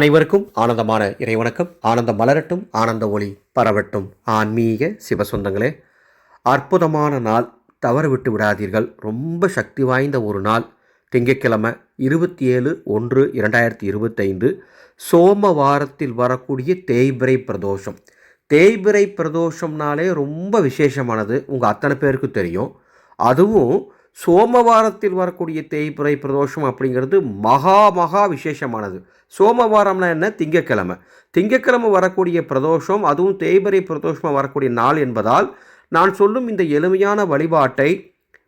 அனைவருக்கும் ஆனந்தமான இறைவணக்கம். ஆனந்தம் மலரட்டும் ஆனந்த ஒளி பரவட்டும். ஆன்மீக சிவசொந்தங்களே அற்புதமான நாள். தவற விட்டு விடாதீர்கள். ரொம்ப சக்தி வாய்ந்த ஒரு நாள். திங்கட்கிழமை இருபத்தி ஏழு ஒன்று இரண்டாயிரத்தி இருபத்தைந்து சோமவாரத்தில் வரக்கூடிய தேய்பிரை பிரதோஷம். தேய்பிரை பிரதோஷம்னாலே ரொம்ப விசேஷமானது. உங்கள் அத்தனை பேருக்கு தெரியும். அதுவும் சோமவாரத்தில் வரக்கூடிய தேய்பிறை பிரதோஷம் அப்படிங்கிறது மகா மகா விசேஷமானது. சோமவாரம்னா என்ன? திங்கக்கிழமை. திங்கக்கிழமை வரக்கூடிய பிரதோஷம் அதுவும் தேய்பிறை பிரதோஷமாக வரக்கூடிய நாள் என்பதால் நான் சொல்லும் இந்த எளிமையான வழிபாட்டை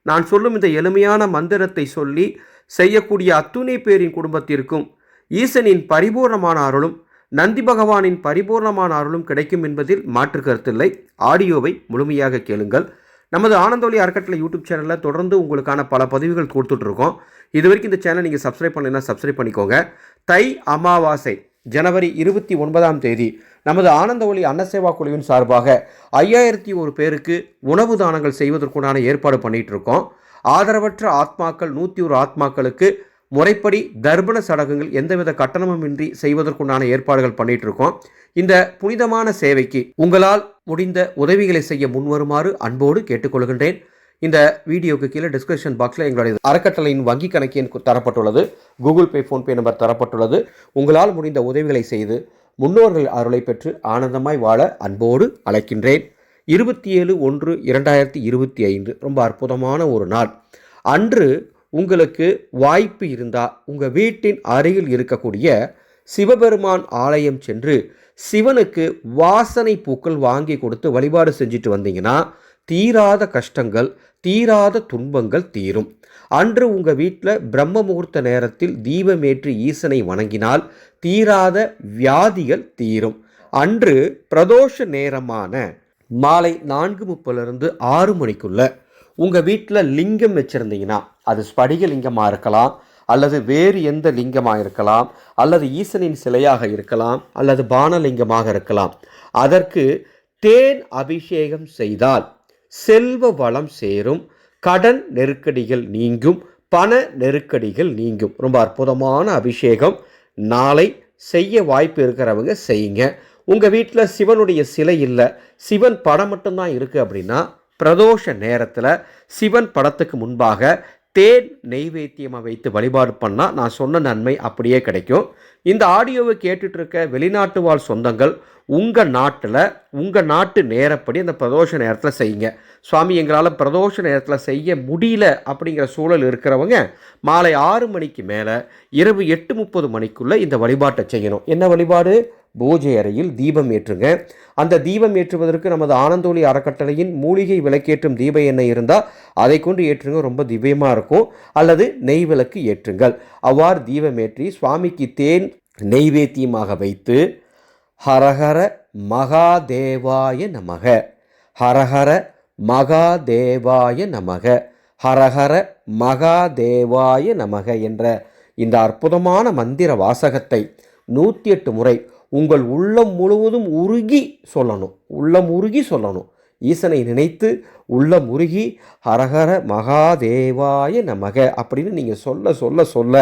நான் சொல்லும் இந்த எளிமையான மந்திரத்தை சொல்லி செய்யக்கூடிய அத்துணை பேரின் குடும்பத்திற்கும் ஈசனின் பரிபூர்ணமான அருளும் நந்தி பகவானின் பரிபூர்ணமான அருளும் கிடைக்கும் என்பதில் மாற்று கருத்தில்லை. ஆடியோவை முழுமையாக கேளுங்கள். நமது ஆனந்தோலி அறக்கட்டளை யூடியூப் சேனலில் தொடர்ந்து உங்களுக்கான பல பதிவுகள் கொடுத்துட்ருக்கோம். இது வரைக்கும் இந்த சேனல் நீங்கள் சப்ஸ்கிரைப் பண்ணலைன்னா சப்ஸ்கிரைப் பண்ணிக்கோங்க. தை அமாவாசை ஜனவரி இருபத்தி ஒன்பதாம் தேதி நமது ஆனந்த ஒளி அன்னசேவா குழுவின் சார்பாக ஐயாயிரத்தி ஒரு பேருக்கு உணவு தானங்கள் செய்வதற்குண்டான ஏற்பாடு பண்ணிகிட்டு இருக்கோம் ஆதரவற்ற ஆத்மாக்கள் நூற்றி ஒரு ஆத்மாக்களுக்கு முறைப்படி தர்ப்பண சடங்குகள் எந்தவித கட்டணமும் இன்றி செய்வதற்குண்டான ஏற்பாடுகள் பண்ணிட்டு இருக்கோம் இந்த புனிதமான சேவைக்கு உங்களால் முடிந்த உதவிகளை செய்ய முன்வருமாறு அன்போடு கேட்டுக்கொள்கின்றேன். இந்த வீடியோக்கு கீழே டிஸ்கிரிப்ஷன் பாக்ஸில் எங்களுடைய அறக்கட்டளையின் வங்கி கணக்கின் தரப்பட்டுள்ளது. கூகுள் பே ஃபோன்பே நம்பர் தரப்பட்டுள்ளது. உங்களால் முடிந்த உதவிகளை செய்து முன்னோர்கள் அருளை பெற்று ஆனந்தமாய் வாழ அன்போடு அழைக்கின்றேன். இருபத்தி ஏழு ஒன்று இரண்டாயிரத்தி இருபத்தி ஐந்து. ரொம்ப அற்புதமான ஒரு நாள். அன்று உங்களுக்கு வாய்ப்பு இருந்தால் உங்கள் வீட்டின் அருகில் இருக்கக்கூடிய சிவபெருமான் ஆலயம் சென்று சிவனுக்கு வாசனை பூக்கள் வாங்கி கொடுத்து வழிபாடு செஞ்சுட்டு வந்தீங்கன்னா தீராத கஷ்டங்கள் தீராத துன்பங்கள் தீரும். அன்று உங்கள் வீட்டில் பிரம்ம முகூர்த்த நேரத்தில் தீபமேற்றி ஈசனை வணங்கினால் தீராத வியாதிகள் தீரும். அன்று பிரதோஷ நேரமான மாலை நான்கு முப்பிலிருந்து ஆறு மணிக்குள்ள உங்கள் வீட்டில் லிங்கம் வச்சுருந்தீங்கன்னா அது ஸ்படிக லிங்கமாக இருக்கலாம் அல்லது வேறு எந்த லிங்கமாக இருக்கலாம் அல்லது ஈசனின் சிலையாக இருக்கலாம் அல்லது பானலிங்கமாக இருக்கலாம். அதற்கு தேன் அபிஷேகம் செய்தால் செல்வ வளம் சேரும் கடன் நெருக்கடிகள் நீங்கும் பண நெருக்கடிகள் நீங்கும். ரொம்ப அற்புதமான அபிஷேகம். நாளை செய்ய வாய்ப்பு இருக்கிறவங்க செய்யுங்க. உங்கள் வீட்டில் சிவனுடைய சிலை இல்லை சிவன் படம் மட்டும்தான் இருக்குது அப்படின்னா பிரதோஷ நேரத்தில் சிவன் படத்துக்கு முன்பாக தேன் நெய்வேத்தியமாக வைத்து வழிபாடு பண்ணால் நான் சொன்ன நன்மை அப்படியே கிடைக்கும். இந்த ஆடியோவை கேட்டுட்டு இருக்க வெளிநாட்டு வாழ் சொந்தங்கள் உங்கள் நாட்டில் உங்கள் நாட்டு நேரப்படி அந்த பிரதோஷ நேரத்தில் செய்யுங்க. சுவாமி எங்களால் பிரதோஷ நேரத்தில் செய்ய முடியல அப்படிங்கிற சூழல் இருக்கிறவங்க மாலை ஆறு மணிக்கு மேலே இரவு எட்டு முப்பது மணிக்குள்ளே இந்த வழிபாட்டை செய்யணும். என்ன வழிபாடு? பூஜை அறையில் தீபம் ஏற்றுங்க. அந்த தீபம் ஏற்றுவதற்கு நமது ஆனந்தோலி அறக்கட்டளையின் மூலிகை விளக்கேற்றும் தீப எண்ணெய் இருந்தால் அதை கொண்டு ஏற்றுங்க. ரொம்ப திவ்யமாக இருக்கும். அல்லது நெய் விளக்கு ஏற்றுங்கள். அவ்வாறு தீபம் ஏற்றி சுவாமிக்கு தேன் நெய்வேத்தியமாக வைத்து ஹரஹர மகாதேவாய நமக. ஹரஹர மகாதேவாய நமக. ஹரஹர மகாதேவாய நமக என்ற இந்த அற்புதமான மந்திர வாசகத்தை நூற்றி எட்டு முறை உங்கள் உள்ளம் முழுவதும் உருகி சொல்லணும். உள்ளம் உருகி சொல்லணும். ஈசனை நினைத்து உள்ளம் உருகி ஹரஹர மகாதேவாய நமக அப்படின்னு நீங்கள் சொல்ல சொல்ல சொல்ல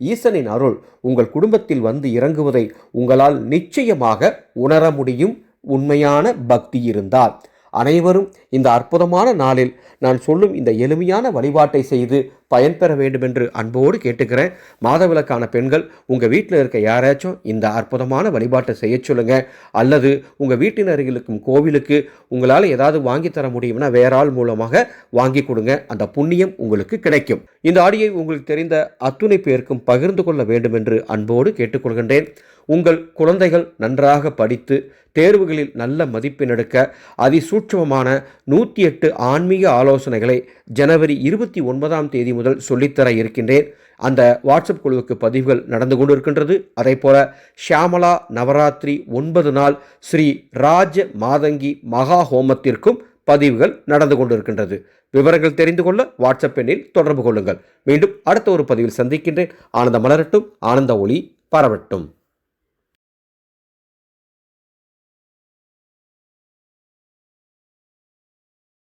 ஈசனின் அருள் உங்கள் குடும்பத்தில் வந்து இறங்குவதை உங்களால் நிச்சயமாக உணர முடியும் உண்மையான பக்தி இருந்தால். அனைவரும் இந்த அற்புதமான நாளில் நான் சொல்லும் இந்த எளிமையான வழிபாட்டை செய்து பயன்பெற வேண்டும் என்று அன்போடு கேட்டுக்கிறேன். மாதவிலக்கான பெண்கள் உங்கள் வீட்டில் இருக்க யாராச்சும் இந்த அற்புதமான வழிபாட்டை செய்ய சொல்லுங்க. அல்லது உங்கள் வீட்டின் அருகில் இருக்கும் கோவிலுக்கு உங்களால் ஏதாவது வாங்கி தர முடியும்னா வேற ஆள் மூலமாக வாங்கி கொடுங்க. அந்த புண்ணியம் உங்களுக்கு கிடைக்கும். இந்த ஆடியை உங்களுக்கு தெரிந்த அத்துணை பேருக்கும் பகிர்ந்து கொள்ள வேண்டும் என்று அன்போடு கேட்டுக்கொள்கின்றேன். உங்கள் குழந்தைகள் நன்றாக படித்து தேர்வுகளில் நல்ல மதிப்பெண் எடுக்க அதிசூட்சமமான நூற்றி எட்டு ஆன்மீக ஆலோசனைகளை ஜனவரி இருபத்தி ஒன்பதாம் தேதி முதல் சொல்லித்தர இருக்கின்றேன். அந்த வாட்ஸ்அப் குழுவுக்கு பதிவுகள் நடந்து கொண்டு இருக்கின்றது அதே போல ஷியாமலா நவராத்திரி ஒன்பது நாள் ஸ்ரீ ராஜ மாதங்கி மகா ஹோமத்திற்கும் பதிவுகள் நடந்து கொண்டிருக்கின்றது. விவரங்கள் தெரிந்து கொள்ள வாட்ஸ்அப் எண்ணில் தொடர்பு கொள்ளுங்கள். மீண்டும் அடுத்த ஒரு பதிவில் சந்திக்கின்றேன். ஆனந்த மலரட்டும் ஆனந்த ஒளி பரவட்டும்.